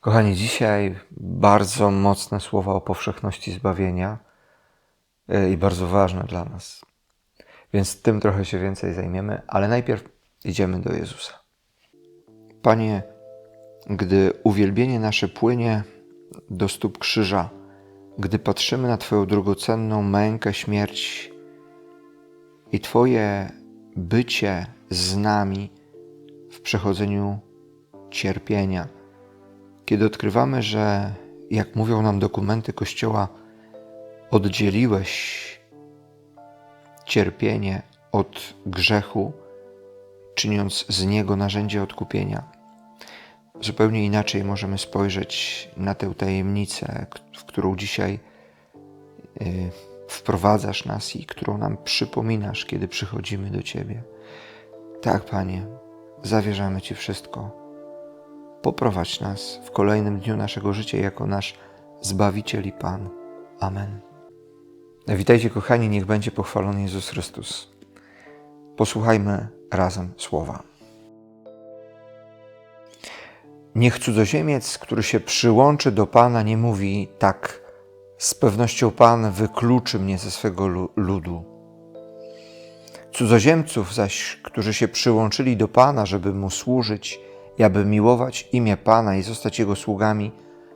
Kochani, dzisiaj bardzo mocne słowa o powszechności zbawienia e, i bardzo ważne dla nas. Więc tym trochę się więcej zajmiemy, ale najpierw idziemy do Jezusa. Panie, gdy uwielbienie nasze płynie do stóp krzyża, gdy patrzymy na Twoją drogocenną mękę, śmierć i Twoje bycie z nami w przechodzeniu cierpienia, kiedy odkrywamy, że, jak mówią nam dokumenty Kościoła, oddzieliłeś cierpienie od grzechu, czyniąc z niego narzędzie odkupienia, zupełnie inaczej możemy spojrzeć na tę tajemnicę, w którą dzisiaj y, wprowadzasz nas i którą nam przypominasz, kiedy przychodzimy do Ciebie. Tak, Panie, zawierzamy Ci wszystko poprowadź nas w kolejnym dniu naszego życia jako nasz Zbawiciel i Pan. Amen. Witajcie, kochani, niech będzie pochwalony Jezus Chrystus. Posłuchajmy razem słowa. Niech cudzoziemiec, który się przyłączy do Pana, nie mówi tak, z pewnością Pan wykluczy mnie ze swego ludu. Cudzoziemców zaś, którzy się przyłączyli do Pana, żeby Mu służyć, i aby miłować imię Pana i zostać Jego sługami,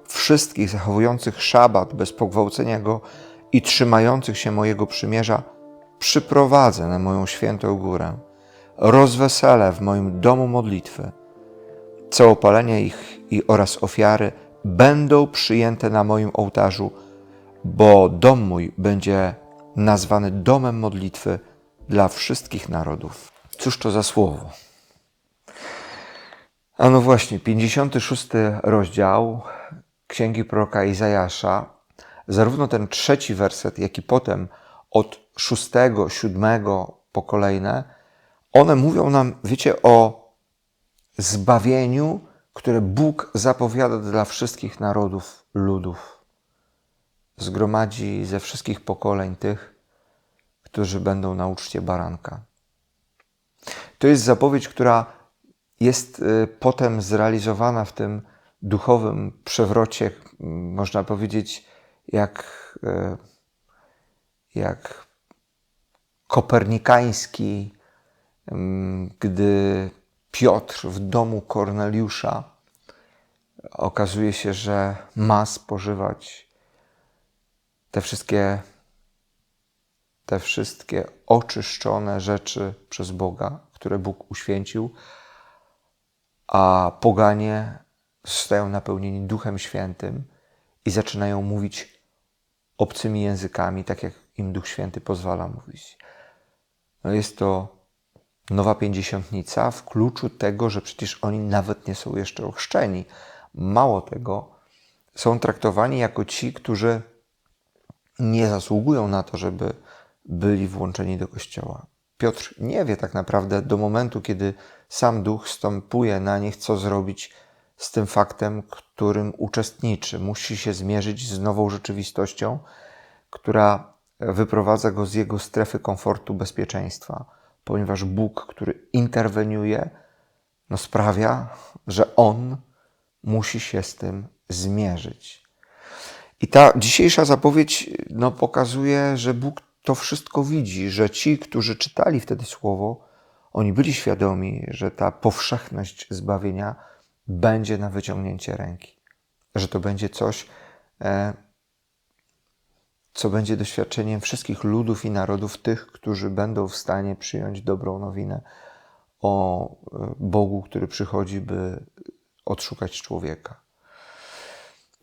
wszystkich zachowujących szabat bez pogwałcenia Go i trzymających się mojego przymierza, przyprowadzę na moją świętą górę, rozweselę w moim domu modlitwy. Całopalenia ich i oraz ofiary będą przyjęte na moim ołtarzu, bo dom mój będzie nazwany domem modlitwy dla wszystkich narodów. Cóż to za słowo? A no właśnie, 56 rozdział Księgi proroka Izajasza, zarówno ten trzeci werset, jak i potem od szóstego, siódmego po kolejne, one mówią nam, wiecie, o zbawieniu, które Bóg zapowiada dla wszystkich narodów, ludów. Zgromadzi ze wszystkich pokoleń tych, którzy będą na uczcie baranka. To jest zapowiedź, która jest y, potem zrealizowana w tym duchowym przewrocie, można powiedzieć, jak, y, jak kopernikański, gdy Piotr w domu Korneliusza okazuje się, że ma spożywać te wszystkie, te wszystkie oczyszczone rzeczy przez Boga, które Bóg uświęcił, a poganie zostają napełnieni Duchem Świętym i zaczynają mówić obcymi językami, tak jak im Duch Święty pozwala mówić. No jest to nowa pięćdziesiątnica w kluczu tego, że przecież oni nawet nie są jeszcze ochrzczeni. Mało tego, są traktowani jako ci, którzy nie zasługują na to, żeby byli włączeni do kościoła. Piotr nie wie tak naprawdę do momentu, kiedy sam duch stąpuje na nich, co zrobić z tym faktem, którym uczestniczy. Musi się zmierzyć z nową rzeczywistością, która wyprowadza go z jego strefy komfortu, bezpieczeństwa, ponieważ Bóg, który interweniuje, no sprawia, że on musi się z tym zmierzyć. I ta dzisiejsza zapowiedź no, pokazuje, że Bóg to wszystko widzi, że ci, którzy czytali wtedy słowo, oni byli świadomi, że ta powszechność zbawienia będzie na wyciągnięcie ręki, że to będzie coś, e, co będzie doświadczeniem wszystkich ludów i narodów, tych, którzy będą w stanie przyjąć dobrą nowinę o e, Bogu, który przychodzi, by odszukać człowieka.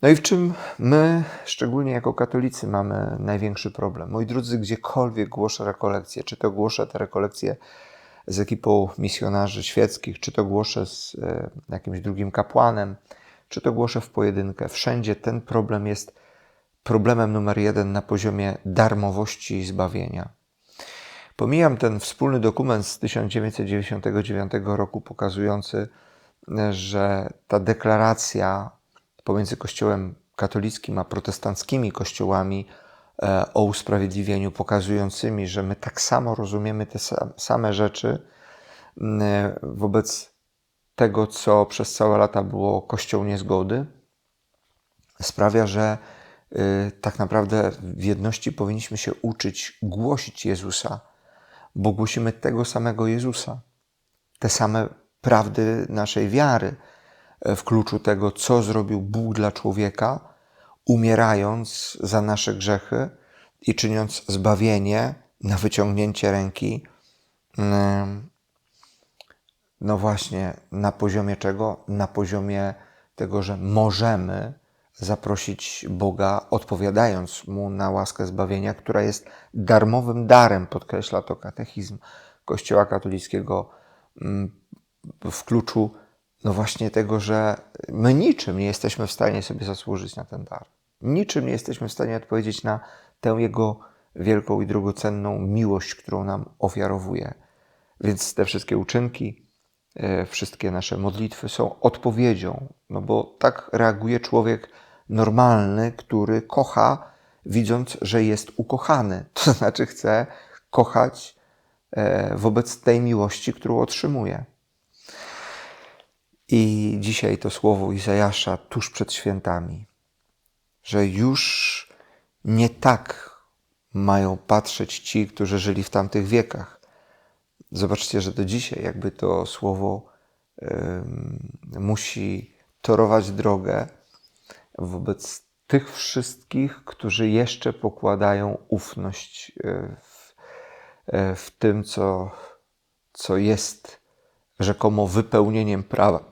No i w czym my, szczególnie jako katolicy, mamy największy problem? Moi drodzy, gdziekolwiek głoszę rekolekcje, czy to głoszę te rekolekcje z ekipą misjonarzy świeckich, czy to głoszę z e, jakimś drugim kapłanem, czy to głoszę w pojedynkę, wszędzie ten problem jest problemem numer jeden na poziomie darmowości i zbawienia. Pomijam ten wspólny dokument z 1999 roku pokazujący, że ta deklaracja pomiędzy Kościołem katolickim a protestanckimi kościołami e, o usprawiedliwieniu, pokazującymi, że my tak samo rozumiemy te same rzeczy wobec tego, co przez całe lata było Kościoł niezgody, sprawia, że y, tak naprawdę w jedności powinniśmy się uczyć głosić Jezusa, bo głosimy tego samego Jezusa, te same prawdy naszej wiary. e, w kluczu tego, co zrobił Bóg dla człowieka, umierając za nasze grzechy i czyniąc zbawienie na wyciągnięcie ręki. No właśnie, na poziomie czego? Na poziomie tego, że możemy zaprosić Boga, odpowiadając Mu na łaskę zbawienia, która jest darmowym darem, podkreśla to katechizm Kościoła katolickiego mm, w kluczu no właśnie tego, że my niczym nie jesteśmy w stanie sobie zasłużyć na ten dar. Niczym nie jesteśmy w stanie odpowiedzieć na tę Jego wielką i drogocenną miłość, którą nam ofiarowuje. Więc te wszystkie uczynki, e, wszystkie nasze modlitwy są odpowiedzią, no bo tak reaguje człowiek normalny, który kocha, widząc, że jest ukochany. To znaczy chce kochać e, wobec tej miłości, którą otrzymuje. I dzisiaj to słowo Izajasza tuż przed świętami, że już nie tak mają patrzeć ci, którzy żyli w tamtych wiekach. Zobaczcie, że do dzisiaj jakby to słowo musi torować drogę wobec tych wszystkich, którzy jeszcze pokładają ufność e, w, e, w tym, co, co jest rzekomo wypełnieniem prawa.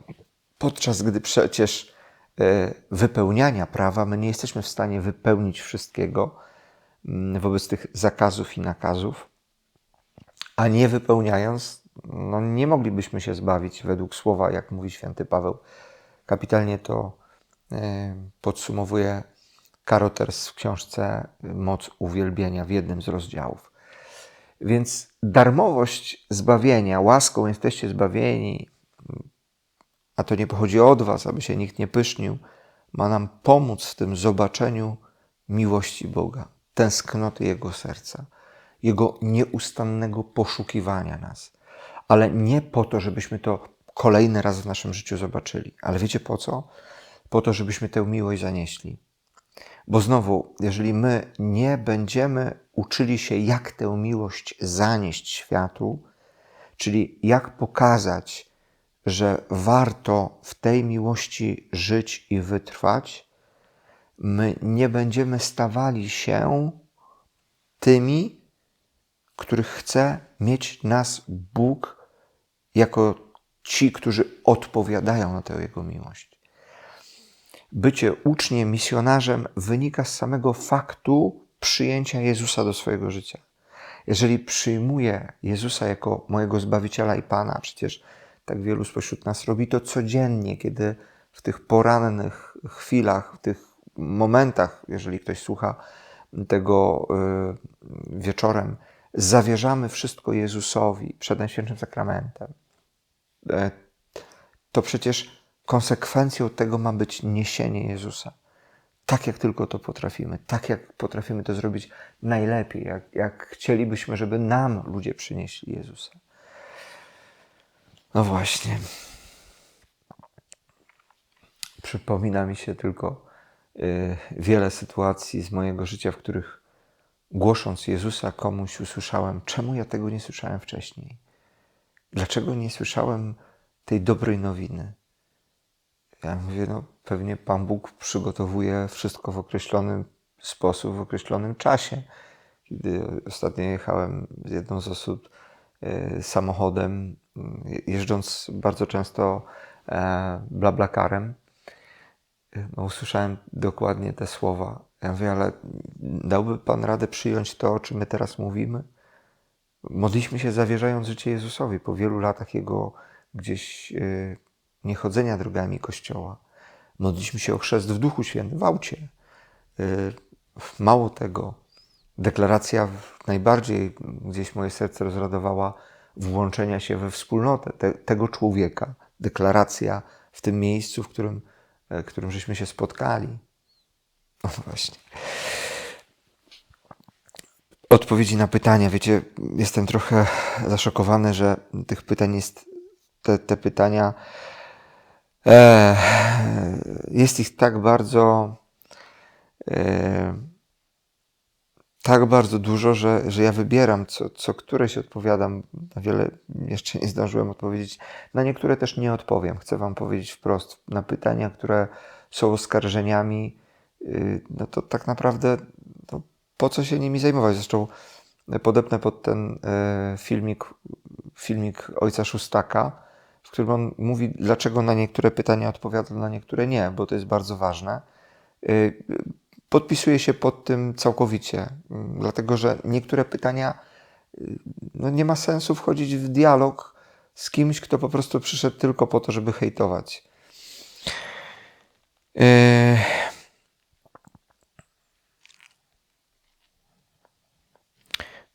Podczas gdy przecież e, wypełniania prawa my nie jesteśmy w stanie wypełnić wszystkiego mm, wobec tych zakazów i nakazów, a nie wypełniając, no nie moglibyśmy się zbawić według słowa, jak mówi święty Paweł. Kapitalnie to e, podsumowuje Karoters w książce Moc uwielbienia w jednym z rozdziałów. Więc darmowość zbawienia, łaską jesteście zbawieni, a to nie pochodzi od Was, aby się nikt nie pysznił, ma nam pomóc w tym zobaczeniu miłości Boga, tęsknoty Jego serca, Jego nieustannego poszukiwania nas. Ale nie po to, żebyśmy to kolejny raz w naszym życiu zobaczyli. Ale wiecie po co? Po to, żebyśmy tę miłość zanieśli. Bo znowu, jeżeli my nie będziemy uczyli się, jak tę miłość zanieść światu, czyli jak pokazać, że warto w tej miłości żyć i wytrwać, my nie będziemy stawali się tymi, których chce mieć nas Bóg jako ci, którzy odpowiadają na tę Jego miłość. Bycie uczniem, misjonarzem wynika z samego faktu przyjęcia Jezusa do swojego życia. Jeżeli przyjmuję Jezusa jako mojego Zbawiciela i Pana, przecież tak wielu spośród nas robi to codziennie, kiedy w tych porannych chwilach, w tych momentach, jeżeli ktoś słucha tego y, wieczorem, zawierzamy wszystko Jezusowi przed Najświętszym Sakramentem, e, to przecież konsekwencją tego ma być niesienie Jezusa tak, jak tylko to potrafimy, tak, jak potrafimy to zrobić najlepiej, jak, jak chcielibyśmy, żeby nam ludzie przynieśli Jezusa. No właśnie. Przypomina mi się tylko y, wiele sytuacji z mojego życia, w których głosząc Jezusa komuś usłyszałem, czemu ja tego nie słyszałem wcześniej? Dlaczego nie słyszałem tej dobrej nowiny? Ja mówię, no pewnie Pan Bóg przygotowuje wszystko w określonym sposób, w określonym czasie. Kiedy ostatnio jechałem z jedną z osób e, samochodem, jeżdżąc bardzo często e, blablakarem, no, usłyszałem dokładnie te słowa. Ja mówię, ale dałby Pan radę przyjąć to, o czym my teraz mówimy? Modliśmy się zawierzając życie Jezusowi po wielu latach Jego gdzieś e, niechodzenia drogami Kościoła. Modliśmy się o chrzest w Duchu Świętym, w aucie. Y, mało tego, deklaracja najbardziej gdzieś moje serce rozradowała włączenia się we wspólnotę te, tego człowieka. Deklaracja w tym miejscu, w którym, w którym żeśmy się spotkali. No właśnie. Odpowiedzi na pytania. Wiecie, jestem trochę zaszokowany, że tych pytań jest, te, te pytania jest ich tak bardzo e, tak bardzo dużo, że, że ja wybieram, co, co któreś odpowiadam. Na wiele jeszcze nie zdążyłem odpowiedzieć. Na niektóre też nie odpowiem. Chcę Wam powiedzieć wprost. Na pytania, które są oskarżeniami, y, no to tak naprawdę no, po co się nimi zajmować? Zresztą podepnę pod ten e, filmik, filmik ojca Szustaka, w którym on mówi, dlaczego na niektóre pytania odpowiada, na niektóre nie, bo to jest bardzo ważne. Y, podpisuję się pod tym całkowicie, mm, dlatego że niektóre pytania y, no nie ma sensu wchodzić w dialog z kimś, kto po prostu przyszedł tylko po to, żeby hejtować. Y,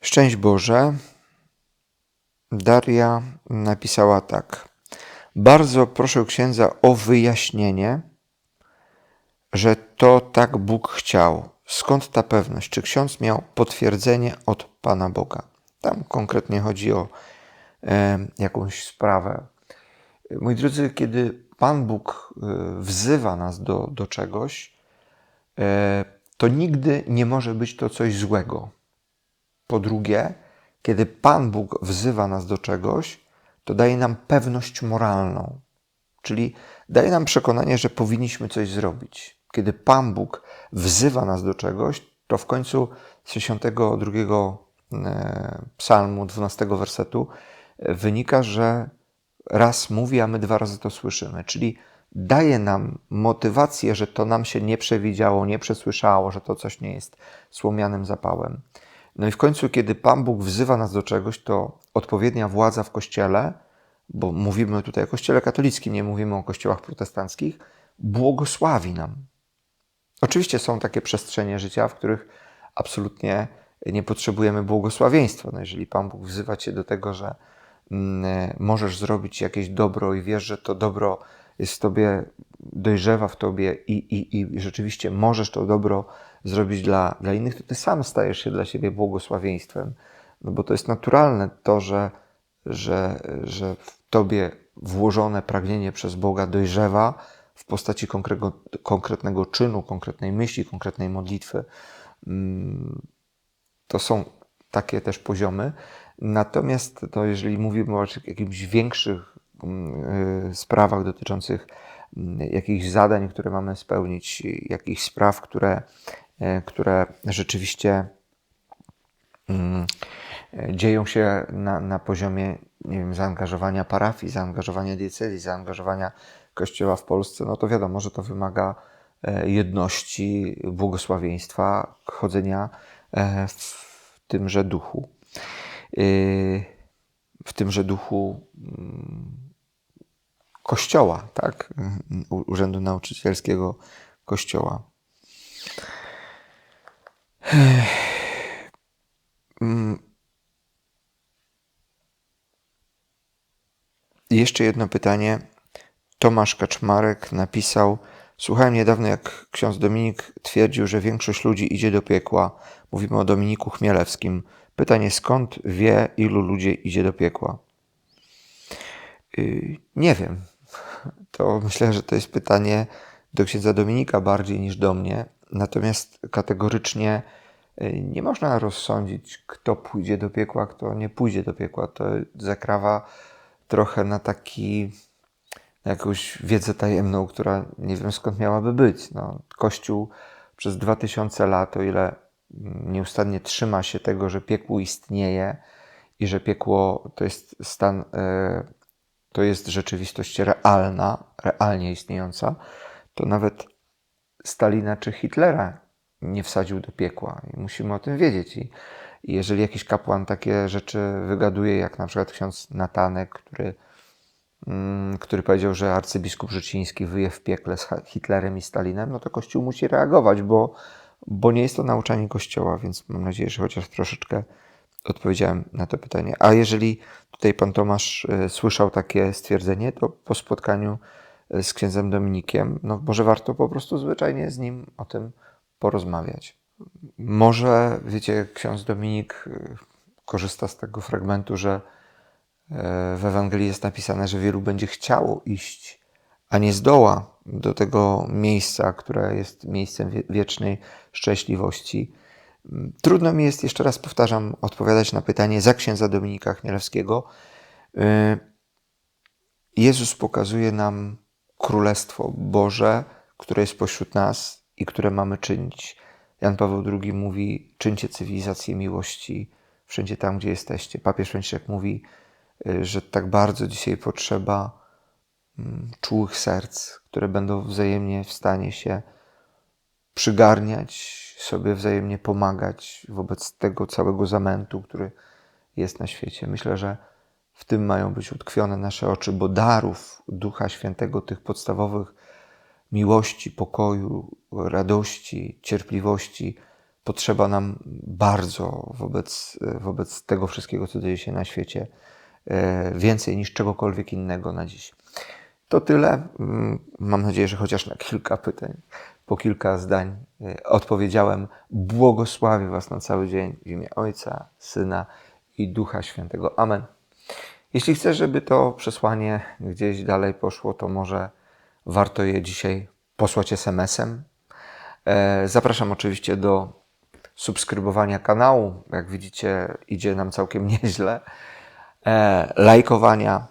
Szczęść Boże. Daria napisała tak. Bardzo proszę księdza o wyjaśnienie, że to tak Bóg chciał. Skąd ta pewność? Czy ksiądz miał potwierdzenie od Pana Boga? Tam konkretnie chodzi o e, jakąś sprawę. Moi drodzy, kiedy Pan Bóg e, wzywa nas do, do czegoś, e, to nigdy nie może być to coś złego. Po drugie, kiedy Pan Bóg wzywa nas do czegoś, to daje nam pewność moralną, czyli daje nam przekonanie, że powinniśmy coś zrobić. Kiedy Pan Bóg wzywa nas do czegoś, to w końcu z 62 e, psalmu, 12 wersetu e, wynika, że raz mówi, a my dwa razy to słyszymy. Czyli daje nam motywację, że to nam się nie przewidziało, nie przesłyszało, że to coś nie jest słomianym zapałem. No i w końcu, kiedy Pan Bóg wzywa nas do czegoś, to odpowiednia władza w kościele, bo mówimy tutaj o kościele katolickim, nie mówimy o kościołach protestanckich, błogosławi nam. Oczywiście są takie przestrzenie życia, w których absolutnie nie potrzebujemy błogosławieństwa. No jeżeli Pan Bóg wzywa Cię do tego, że mm, możesz zrobić jakieś dobro i wiesz, że to dobro jest w Tobie, dojrzewa w Tobie i, i, i rzeczywiście możesz to dobro zrobić dla, dla innych, to Ty sam stajesz się dla siebie błogosławieństwem. No bo to jest naturalne to, że, że, że w Tobie włożone pragnienie przez Boga dojrzewa, w postaci konkretnego, konkretnego czynu, konkretnej myśli, konkretnej modlitwy. Mm, to są takie też poziomy. Natomiast to jeżeli mówimy o jakichś większych mm, y, sprawach dotyczących mm, jakichś zadań, które mamy spełnić, jakichś spraw, które, które rzeczywiście dzieją się na, na poziomie nie wiem, zaangażowania parafii, zaangażowania diecezji, zaangażowania Kościoła w Polsce, no to wiadomo, że to wymaga e, jedności, błogosławieństwa, chodzenia e, w tymże duchu. E, w tymże duchu mm, Kościoła, tak? Urzędu Nauczycielskiego Kościoła. Mm. Jeszcze jedno pytanie Tomasz Kaczmarek napisał: Słuchałem niedawno, jak ksiądz Dominik twierdził, że większość ludzi idzie do piekła. Mówimy o Dominiku Chmielewskim. Pytanie: skąd wie, ilu ludzi idzie do piekła? Yy, nie wiem. To myślę, że to jest pytanie do księdza Dominika bardziej niż do mnie. Natomiast kategorycznie yy, nie można rozsądzić, kto pójdzie do piekła, kto nie pójdzie do piekła. To zakrawa trochę na taki jakąś wiedzę tajemną, która nie wiem skąd miałaby być. No, Kościół przez 2000 lat, o ile nieustannie trzyma się tego, że piekło istnieje i że piekło to jest stan, e, to jest rzeczywistość realna, realnie istniejąca, to nawet Stalina czy Hitlera nie wsadził do piekła. I musimy o tym wiedzieć. I jeżeli jakiś kapłan takie rzeczy wygaduje, jak na przykład ksiądz Natanek, który Mm, który powiedział, że arcybiskup Rzeciński wyje w piekle z Hitlerem i Stalinem, no to Kościół musi reagować, bo, bo nie jest to nauczanie Kościoła, więc mam nadzieję, że chociaż troszeczkę odpowiedziałem na to pytanie. A jeżeli tutaj pan Tomasz e, słyszał takie stwierdzenie, to po spotkaniu z księdzem Dominikiem, no może warto po prostu zwyczajnie z nim o tym porozmawiać. Może, wiecie, ksiądz Dominik e, korzysta z tego fragmentu, że w Ewangelii jest napisane, że wielu będzie chciało iść, a nie zdoła do tego miejsca, które jest miejscem wie- wiecznej szczęśliwości. Trudno mi jest, jeszcze raz powtarzam, odpowiadać na pytanie za księdza Dominika Chmielewskiego. Jezus pokazuje nam Królestwo Boże, które jest pośród nas i które mamy czynić. Jan Paweł II mówi: czyńcie cywilizację miłości wszędzie tam, gdzie jesteście. Papież Franciszek mówi, y, że tak bardzo dzisiaj potrzeba mm, czułych serc, które będą wzajemnie w stanie się przygarniać, sobie wzajemnie pomagać wobec tego całego zamętu, który jest na świecie. Myślę, że w tym mają być utkwione nasze oczy, bo darów Ducha Świętego, tych podstawowych miłości, pokoju, radości, cierpliwości, potrzeba nam bardzo wobec, wobec tego wszystkiego, co dzieje się na świecie, e, więcej niż czegokolwiek innego na dziś. To tyle. Mm, Mam nadzieję, że chociaż na kilka pytań, po kilka zdań e, odpowiedziałem. Błogosławię Was na cały dzień w imię Ojca, Syna i Ducha Świętego. Amen. Jeśli chcesz, żeby to przesłanie gdzieś dalej poszło, to może warto je dzisiaj posłać SMS-em. E, Zapraszam oczywiście do subskrybowania kanału. Jak widzicie, idzie nam całkiem nieźle. E, Lajkowania.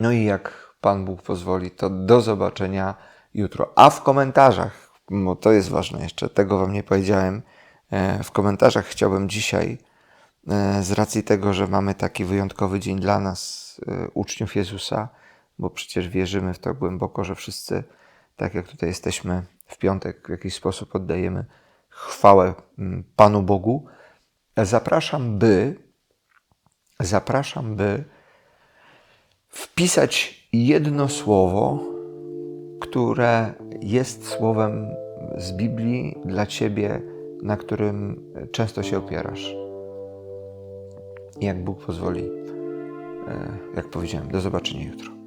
No i jak Pan Bóg pozwoli, to do zobaczenia jutro. A w komentarzach, bo to jest ważne jeszcze, tego Wam nie powiedziałem, e, w komentarzach chciałbym dzisiaj, z racji tego, że mamy taki wyjątkowy dzień dla nas, e, uczniów Jezusa, bo przecież wierzymy w to głęboko, że wszyscy, tak jak tutaj jesteśmy w piątek, w jakiś sposób oddajemy chwałę mm, Panu Bogu, zapraszam, by zapraszam, by wpisać jedno słowo, które jest słowem z Biblii dla ciebie, na którym często się opierasz. Jak Bóg pozwoli, e, jak powiedziałem, do zobaczenia jutro.